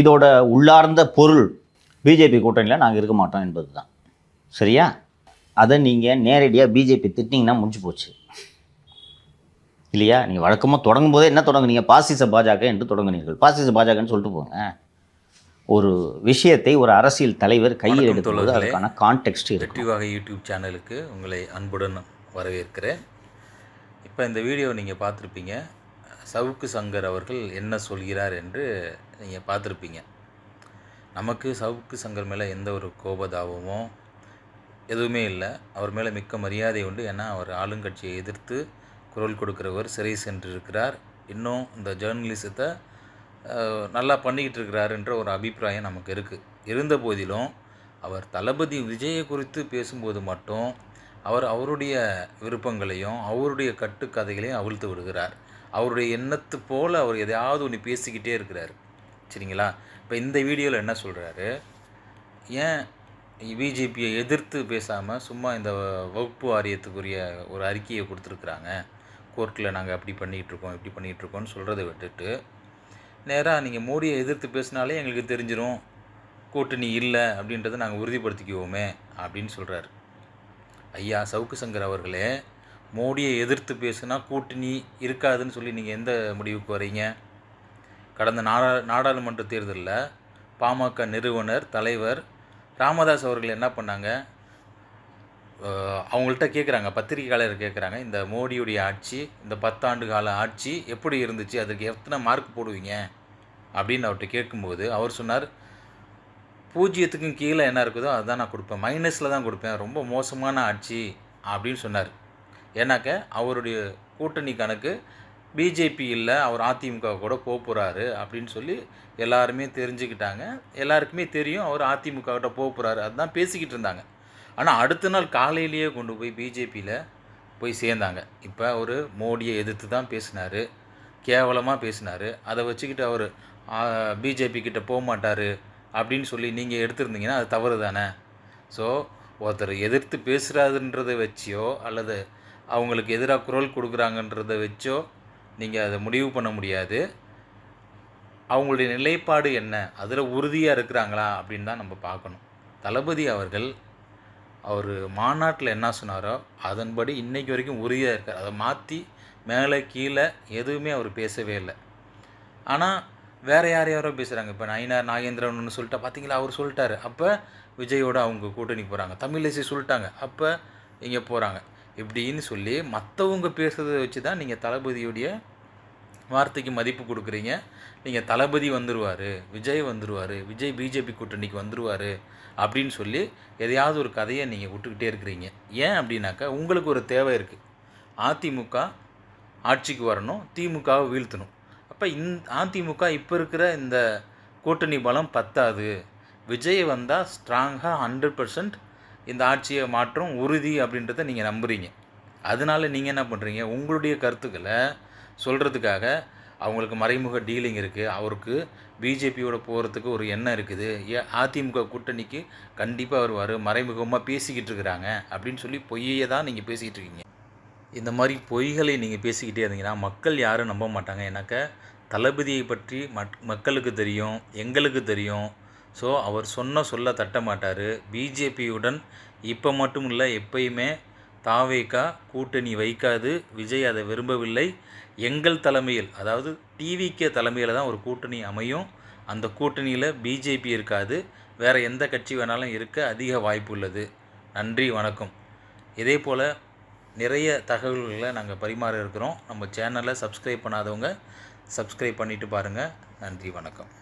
இதோட உள்ளார்ந்த பொருள் பிஜேபி கூட்டணியில் நாங்கள் இருக்க மாட்டோம் என்பது தான் சரியா? அதை நீங்கள் நேரடியாக பிஜேபி திட்டிங்கன்னா முடிஞ்சு போச்சு. இல்லையா? நீங்கள் வழக்கமாக தொடங்கும் போதே என்ன தொடங்குனீங்க? பாசிச பாஜக என்று தொடங்குனீர்கள். பாசிச பாஜகன்னு சொல்லிட்டு போங்க. ஒரு விஷயத்தை ஒரு அரசியல் தலைவர் கையில் தோழர்களே. அதுக்கான கான்டெக்ட் இருக்கு வெற்றி வாகை யூடியூப் சேனலுக்கு உங்களை அன்புடன் வரவேற்கிறேன். இப்போ இந்த வீடியோ நீங்கள் பார்த்துருப்பீங்க. சவுக்கு சங்கர் அவர்கள் என்ன சொல்கிறார் என்று நீங்கள் பார்த்துருப்பீங்க. நமக்கு சவுக்கு சங்கர் மேலே எந்த ஒரு கோபதாபமோ எதுவுமே இல்லை. அவர் மேலே மிக்க மரியாதை உண்டு. ஏன்னா அவர் ஆளுங்கட்சியை எதிர்த்து குரல் கொடுக்கிறவர் சிறை சென்றிருக்கிறார். இன்னும் இந்த ஜேர்னலிசத்தை நல்லா பண்ணிக்கிட்டு இருக்கிறாருன்ற ஒரு அபிப்பிராயம் நமக்கு இருக்குது இருந்த போதிலும் அவர் தளபதி விஜயை குறித்து பேசும்போது மட்டும் அவர் அவருடைய விருப்பங்களையும் அவருடைய கட்டுக்கதைகளையும் அவிழ்த்து விடுகிறார். அவருடைய எண்ணத்து போல் அவர் எதையாவது ஒன்று பேசிக்கிட்டே இருக்கிறார். சரிங்களா? இப்போ இந்த வீடியோவில் என்ன சொல்கிறாரு ஏன் பிஜேபியை எதிர்த்து பேசாமல் சும்மா இந்த வகுப்பு வாரியத்துக்குரிய ஒரு அறிக்கையை கொடுத்துருக்குறாங்க. கோர்ட்டில் நாங்கள் அப்படி பண்ணிகிட்டு இருக்கோம் இப்படி பண்ணிகிட்டுருக்கோம்னு சொல்கிறத விட்டுட்டு நேராக நீங்கள் மோடியை எதிர்த்து பேசினாலே எங்களுக்கு தெரிஞ்சிடும் கூட்டணி இல்லை அப்படின்றத நாங்கள் உறுதிப்படுத்திக்குவோமே அப்படின்னு சொல்கிறாரு ஐயா சவுக்கு சங்கர் அவர்களே மோடியை எதிர்த்து பேசுனா கூட்டணி இருக்காதுன்னு சொல்லி நீங்கள் எந்த முடிவுக்கு வரீங்க? கடந்த நாடா நாடாளுமன்ற தேர்தலில் பாமக நிறுவனர் தலைவர் ராமதாஸ் அவர்கள் என்ன பண்ணாங்க? அவங்கள்ட்ட கேட்குறாங்க பத்திரிகையாளர் கேட்குறாங்க இந்த மோடியுடைய ஆட்சி இந்த பத்தாண்டு கால ஆட்சி எப்படி இருந்துச்சு அதுக்கு எத்தனை மார்க் போடுவீங்க? அப்படின்னு அவர்கிட்ட கேட்கும்போது அவர் சொன்னார் பூஜ்ஜியத்துக்கும் கீழே என்ன இருக்குதோ அதுதான் நான் கொடுப்பேன் மைனஸில் தான் கொடுப்பேன் ரொம்ப மோசமான ஆட்சி அப்படின்னு சொன்னார். ஏன்னாக்க அவருடைய கூட்டணி கணக்கு பிஜேபி இல்லை அவர் அதிமுக கூட போக போகிறாரு அப்படின்னு சொல்லி எல்லாருமே தெரிஞ்சுக்கிட்டாங்க. எல்லாருக்குமே தெரியும் அவர் அதிமுக கிட்ட போக போகிறாரு அதுதான் பேசிக்கிட்டு இருந்தாங்க. ஆனால் அடுத்த நாள் காலையிலேயே கொண்டு போய் பிஜேபியில் போய் சேர்ந்தாங்க. இப்போ அவர் மோடியை எதிர்த்து தான் பேசினார். கேவலமாக பேசினார். அதை வச்சுக்கிட்டு அவர் பிஜேபி கிட்டே போக மாட்டார் அப்படின்னு சொல்லி நீங்கள் எடுத்திருந்தீங்கன்னா அது தவறு தானே ஸோ ஒருத்தர் எதிர்த்து பேசுகிறாருன்றதை வச்சியோ அல்லது அவங்களுக்கு எதிராக குரல் கொடுக்குறாங்கன்றத வச்சோ நீங்கள் அதை முடிவு பண்ண முடியாது. அவங்களுடைய நிலைப்பாடு என்ன? அதில் உறுதியாக இருக்கிறாங்களா அப்படின்னு தான் நம்ம பார்க்கணும். தளபதி அவர்கள் அவர் மாநாட்டில் என்ன சொன்னாரோ அதன்படி இன்றைக்கு வரைக்கும் உறுதியாக இருக்கார். அதை மாற்றி மேலே கீழே எதுவுமே அவர் பேசவே இல்லை. ஆனால் வேறு யார் யாரோ பேசுகிறாங்க இப்போ நயினார் நாகேந்திரன் சொல்லிட்டா பார்த்தீங்களா அவர் சொல்லிட்டாரு. அப்போ விஜயோட அவங்க கூட்டணி போகிறாங்க தமிழிசை சொல்லிட்டாங்க. அப்போ இங்கே போகிறாங்க இப்படின்னு சொல்லி மற்றவங்க பேசுகிறத வச்சு தான் நீங்கள் தளபதியுடைய வார்த்தைக்கு மதிப்பு கொடுக்குறீங்க. நீங்கள் தளபதி வந்துடுவார் விஜய் வந்துடுவார் விஜய் பிஜேபி கூட்டணிக்கு வந்துடுவார் அப்படின்னு சொல்லி எதையாவது ஒரு கதையை நீங்கள் விட்டுக்கிட்டே இருக்கிறீங்க. ஏன் அப்படின்னாக்கா உங்களுக்கு ஒரு தேவை இருக்குது அதிமுக ஆட்சிக்கு வரணும் திமுகவை வீழ்த்தணும். அப்போ இந் அதிமுக இப்போ இருக்கிற இந்த கூட்டணி பலம் பத்தாது. விஜய் வந்தால் ஸ்ட்ராங்காக ஹண்ட்ரட் பர்சன்ட் இந்த ஆட்சியை மாற்றம் உறுதி அப்படின்றத நீங்கள் நம்புகிறீங்க அதனால நீங்கள் என்ன பண்ணுறீங்க உங்களுடைய கருத்துக்களை சொல்கிறதுக்காக அவங்களுக்கு மறைமுக டீலிங் இருக்குது அவருக்கு பிஜேபியோட போகிறதுக்கு ஒரு எண்ணம் இருக்குது. ஏ அதிமுக கூட்டணிக்கு கண்டிப்பாக அவர் வரும் மறைமுகமாக பேசிக்கிட்டு இருக்கிறாங்க அப்படின்னு சொல்லி பொய்யை தான் நீங்கள் பேசிக்கிட்டு இருக்கீங்க. இந்த மாதிரி பொய்களை நீங்கள் பேசிக்கிட்டே இருந்தீங்கன்னா மக்கள் யாரும் நம்ப மாட்டாங்க. ஏன்னாக்க தளபதியை பற்றி மக் மக்களுக்கு தெரியும் எங்களுக்கு தெரியும். ஸோ அவர் சொன்ன சொல்ல தட்ட மாட்டார். பிஜேபியுடன் இப்போ மட்டும் இல்லை எப்பயுமே தாவேக்கா கூட்டணி வைக்காது. விஜய் அதை விரும்பவில்லை. எங்கள் தலைமையில் அதாவது டிவிகே தலைமையில் தான் ஒரு கூட்டணி அமையும். அந்த கூட்டணியில் பிஜேபி இருக்காது. வேறு எந்த கட்சி வேணாலும் இருக்க அதிக வாய்ப்பு உள்ளது. நன்றி வணக்கம். இதே போல் நிறைய தகவல்களை நாங்கள் பரிமாற இருக்கிறோம். நம்ம சேனலை சப்ஸ்கிரைப் பண்ணாதவங்க சப்ஸ்கிரைப் பண்ணிவிட்டு பாருங்கள் நன்றி வணக்கம்.